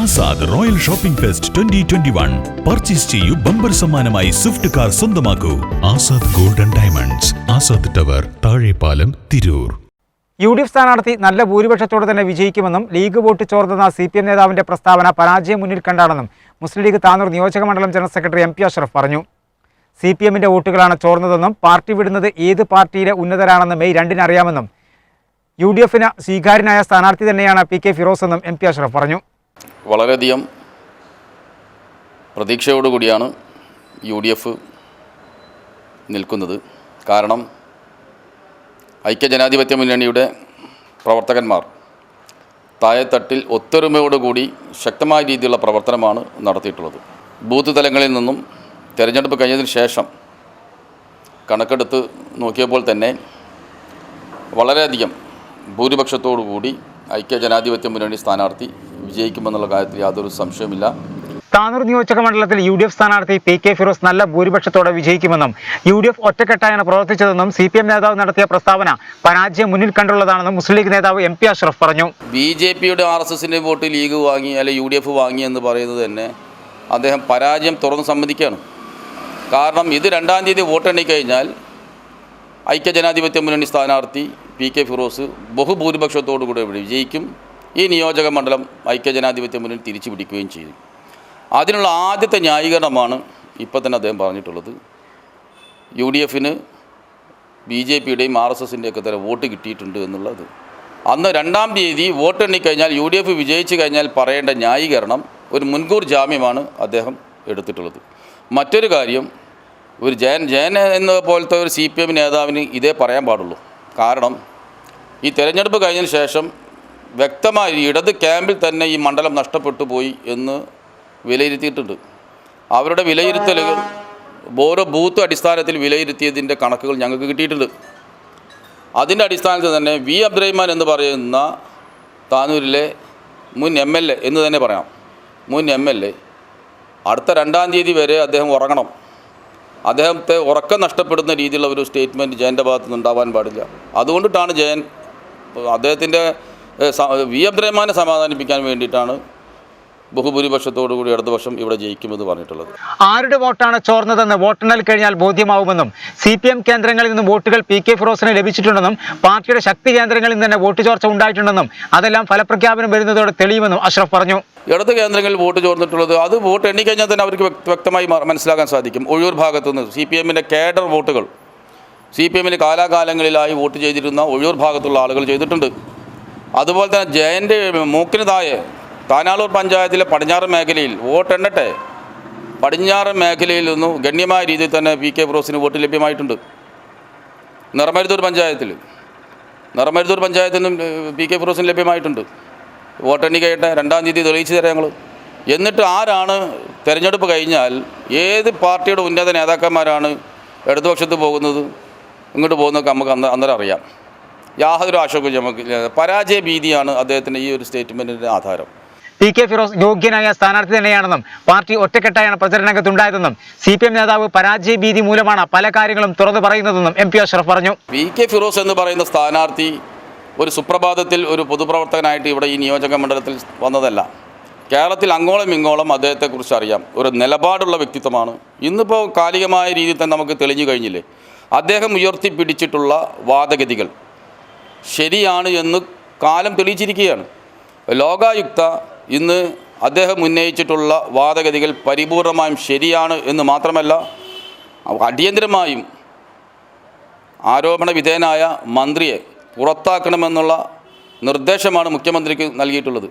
Azad royal shopping fest twenty twenty one. Purchase ചെയ്യൂ bumper സമ്മാനമായി Swift car സ്വന്തമാക്കൂ. Azad golden diamonds Azad tower Thazhepalam Tirur. U D F സ്ഥാനാർത്ഥി നല്ല ഭൂരിപക്ഷത്തോടെ തന്നെ വിജയിക്കുമെന്നും ലീഗ് വോട്ട് ചോർന്നെന്ന സി പി എം നേതാവിന്റെ പ്രസ്താവന പരാജയം മുന്നിൽ കണ്ടാണെന്നും മുസ്ലിം ലീഗ് താനൂർ നിയോജക മണ്ഡലം general secretary M P Ashraf പറഞ്ഞു. സി പി എമ്മിന്റെ വോട്ടുകളാണ് ചോർന്നതെന്നും പാർട്ടി വിടുന്നത് ഏത് പാർട്ടിയിലെ ഉന്നതരാണെന്ന് മെയ് രണ്ടിന് അറിയാമെന്നും യു ഡി എഫിന് സ്വീകാര്യനായ സ്ഥാനാർത്ഥി തന്നെയാണ് പി കെ ഫിറോസ് എന്നും എം പി അഷ്റഫ് പറഞ്ഞു. വളരെയധികം പ്രതീക്ഷയോടുകൂടിയാണ് യു ഡി എഫ് നിൽക്കുന്നത്. കാരണം ഐക്യജനാധിപത്യ മുന്നണിയുടെ പ്രവർത്തകന്മാർ താഴെത്തട്ടിൽ ഒത്തൊരുമയോടുകൂടി ശക്തമായ രീതിയിലുള്ള പ്രവർത്തനമാണ് നടത്തിയിട്ടുള്ളത്. ബൂത്ത് തലങ്ങളിൽ നിന്നും തിരഞ്ഞെടുപ്പ് കഴിഞ്ഞതിന് ശേഷം കണക്കെടുത്ത് നോക്കിയപ്പോൾ തന്നെ വളരെയധികം ഭൂരിപക്ഷത്തോടു കൂടി ഐക്യജനാധിപത്യ മുന്നണി സ്ഥാനാർത്ഥി വിജയിക്കുമെന്നുള്ള കാര്യത്തിൽ യാതൊരു സംശയമില്ല താനൂർ നിയോജക മണ്ഡലത്തിൽ യു ഡി എഫ് സ്ഥാനാർത്ഥി പി കെ ഫിറോസ് നല്ല ഭൂരിപക്ഷത്തോടെ വിജയിക്കുമെന്നും യു ഡി എഫ് ഒറ്റക്കെട്ടായാണ് പ്രവർത്തിച്ചതെന്നും സി പി എം നേതാവ് നടത്തിയ പ്രസ്താവന പരാജയം മുന്നിൽ കണ്ടുള്ളതാണെന്നും മുസ്ലിം ലീഗ് നേതാവ് എം പി അഷ്റഫ് പറഞ്ഞു. ബി ജെ പിയുടെ ആർ എസ് എസിന്റെ വോട്ട് ലീഗ് വാങ്ങി അല്ലെ യു ഡി എഫ് വാങ്ങി എന്ന് പറയുന്നത് തന്നെ അദ്ദേഹം പരാജയം തുറന്ന് സമ്മതിക്കുകയാണ്. കാരണം ഇത് രണ്ടാം തീയതി വോട്ടെണ്ണിക്കഴിഞ്ഞാൽ ഐക്യജനാധിപത്യ മുന്നണി സ്ഥാനാർത്ഥി പി കെ ഫിറോസ് ബഹുഭൂരിപക്ഷത്തോടു കൂടി വിജയിക്കും. ഈ നിയോജക മണ്ഡലം ഐക്യജനാധിപത്യ മുന്നിൽ തിരിച്ചു പിടിക്കുകയും ചെയ്തു. അതിനുള്ള ആദ്യത്തെ ന്യായീകരണമാണ് ഇപ്പോൾ തന്നെ അദ്ദേഹം പറഞ്ഞിട്ടുള്ളത്. യു ഡി എഫിന് ബി ജെ പിയുടെയും ആർ എസ് എസിന്റെയൊക്കെ തന്നെ വോട്ട് കിട്ടിയിട്ടുണ്ട് എന്നുള്ളത്. അന്ന് രണ്ടാം തീയതി വോട്ട് എണ്ണിക്കഴിഞ്ഞാൽ യു ഡി എഫ് വിജയിച്ചു കഴിഞ്ഞാൽ പറയേണ്ട ന്യായീകരണം ഒരു മുൻകൂർ ജാമ്യമാണ് അദ്ദേഹം എടുത്തിട്ടുള്ളത്. മറ്റൊരു കാര്യം ഒരു ജയൻ ജയൻ എന്ന പോലത്തെ ഒരു സി പി എം നേതാവിന് ഇതേ പറയാൻ പാടുള്ളൂ. കാരണം ഈ തെരഞ്ഞെടുപ്പ് കഴിഞ്ഞതിന് ശേഷം വ്യക്തമായി ഇടത് ക്യാമ്പിൽ തന്നെ ഈ മണ്ഡലം നഷ്ടപ്പെട്ടു പോയി എന്ന് വിലയിരുത്തിയിട്ടുണ്ട്. അവരുടെ വിലയിരുത്തലുകൾ ഓരോ ബൂത്ത് അടിസ്ഥാനത്തിൽ വിലയിരുത്തിയതിന്റെ കണക്കുകൾ ഞങ്ങൾക്ക് കിട്ടിയിട്ടുണ്ട്. അതിന്റെ അടിസ്ഥാനത്തിൽ തന്നെ വി. അബ്ദുറഹ്മാൻ എന്ന് പറയുന്ന താനൂരിലെ മുൻ എം എൽ എ എന്ന് തന്നെ പറയാം. മുൻ എം എൽ എ. അടുത്ത രണ്ടാം തീയതി വരെ അദ്ദേഹം ഉറങ്ങണം. അദ്ദേഹത്തെ ഉറക്കം നഷ്ടപ്പെടുന്ന രീതിയിലുള്ള ഒരു സ്റ്റേറ്റ്മെന്റ് ജയന്റെ ഭാഗത്തു നിന്ന് ഉണ്ടാവാൻ പാടില്ല. അതുകൊണ്ടിട്ടാണ് ജയൻ അദ്ദേഹത്തിന്റെ വി അബ്ദുറഹ്മാനെ സമാധാനിപ്പിക്കാൻ വേണ്ടിയിട്ടാണ് ബഹുഭൂരിപക്ഷത്തോടു കൂടി ഇടതുപക്ഷം ഇവിടെ ജയിക്കുമെന്ന് പറഞ്ഞിട്ടുള്ളത്. ആരുടെ വോട്ടാണ് ചോർന്നതെന്ന് വോട്ടെണ്ണൽ കഴിഞ്ഞാൽ ബോധ്യമാവുമെന്നും സി പി എം കേന്ദ്രങ്ങളിൽ നിന്ന് വോട്ടുകൾ പി കെ ഫിറോസിന് ലഭിച്ചിട്ടുണ്ടെന്നും പാർട്ടിയുടെ ശക്തി കേന്ദ്രങ്ങളിൽ നിന്ന് തന്നെ വോട്ട് ചോർച്ച ഉണ്ടായിട്ടുണ്ടെന്നും അതെല്ലാം ഫലപ്രഖ്യാപനം വരുന്നതോടെ തെളിയുമെന്നും അഷ്റഫ് പറഞ്ഞു. ഇടത് കേന്ദ്രങ്ങളിൽ വോട്ട് ചോർന്നിട്ടുള്ളത് അത് വോട്ട് എണ്ണിക്കഴിഞ്ഞാൽ തന്നെ അവർക്ക് വ്യക്തമായി മനസ്സിലാക്കാൻ സാധിക്കും. ഒഴിയൂർ ഭാഗത്തുനിന്ന് സി പി എമ്മിന്റെ കേഡർ വോട്ടുകൾ. സി പി എമ്മിന് കാലാകാലങ്ങളിലായി വോട്ട് ചെയ്തിരുന്ന ഒഴിയൂർ ഭാഗത്തുള്ള ആളുകൾ ചെയ്തിട്ടുണ്ട്. അതുപോലെ തന്നെ ജയന്റെ മൂക്കിന് താഴെ താനാളൂർ പഞ്ചായത്തിലെ പടിഞ്ഞാറ് മേഖലയിൽ വോട്ട് എണ്ണട്ടെ. പടിഞ്ഞാറ് മേഖലയിൽ നിന്നും ഗണ്യമായ രീതിയിൽ തന്നെ പി കെ ബ്രോസിന് വോട്ട് ലഭ്യമായിട്ടുണ്ട്. നിറമരുതൂർ പഞ്ചായത്തിൽ. നിറമരുതൂർ പഞ്ചായത്തിൽ നിന്നും വി കെ ബ്രോസിന് ലഭ്യമായിട്ടുണ്ട്. വോട്ടെണ്ണി കഴിയട്ടെ രണ്ടാം തീയതി തെളിയിച്ചു തരാം ഞങ്ങൾ എന്നിട്ട് ആരാണ് തിരഞ്ഞെടുപ്പ് കഴിഞ്ഞാൽ ഏത് പാർട്ടിയുടെ ഉന്നത നേതാക്കന്മാരാണ് ഇടതുപക്ഷത്ത് പോകുന്നത്? ഇങ്ങോട്ട് പോകുന്നതൊക്കെ നമുക്ക് അന്ന് അന്നേരം അറിയാം. യാതൊരു ആശങ്കയും നമുക്ക് പരാജയ ഭീതിയാണ് അദ്ദേഹത്തിന്റെ ഈ ഒരു സ്റ്റേറ്റ്മെന്റിന്റെ ആധാരം. പി കെ ഫിറോസ് യോഗ്യനായ സ്ഥാനാർത്ഥി തന്നെയാണെന്നും പാർട്ടി ഒറ്റക്കെട്ടായാണ് പ്രചരണ രംഗത്തുണ്ടായതെന്നും സി പി എം നേതാവ് പരാജയ ഭീതി മൂലമാണ് പല കാര്യങ്ങളും തുറന്നു പറയുന്നതെന്നും എം പി അഷ്റഫ് പറഞ്ഞു. പി കെ ഫിറോസ് എന്ന് പറയുന്ന സ്ഥാനാർത്ഥി ഒരു സുപ്രഭാതത്തിൽ ഒരു പൊതുപ്രവർത്തകനായിട്ട് ഇവിടെ ഈ നിയോജക മണ്ഡലത്തിൽ വന്നതല്ല. കേരളത്തിൽ അങ്ങോളം ഇങ്ങോളം അദ്ദേഹത്തെക്കുറിച്ച് അറിയാം. ഒരു നിലപാടുള്ള വ്യക്തിത്വമാണ്. ഇന്നിപ്പോൾ കാലികമായ രീതിയിൽ തന്നെ നമുക്ക് തെളിഞ്ഞു കഴിഞ്ഞില്ലേ? അദ്ദേഹം ഉയർത്തിപ്പിടിച്ചിട്ടുള്ള വാദഗതികൾ. ശരിയാണ് എന്ന് കാലം തെളിയിച്ചിരിക്കുകയാണ്. ലോകായുക്ത ഇന്ന് അദ്ദേഹം ഉന്നയിച്ചിട്ടുള്ള വാദഗതികൾ പരിപൂർണമായും ശരിയാണ് എന്ന് മാത്രമല്ല അടിയന്തരമായും ആരോപണ വിധേയനായ മന്ത്രിയെ പുറത്താക്കണമെന്നുള്ള നിർദ്ദേശമാണ് മുഖ്യമന്ത്രിക്ക് നൽകിയിട്ടുള്ളത്.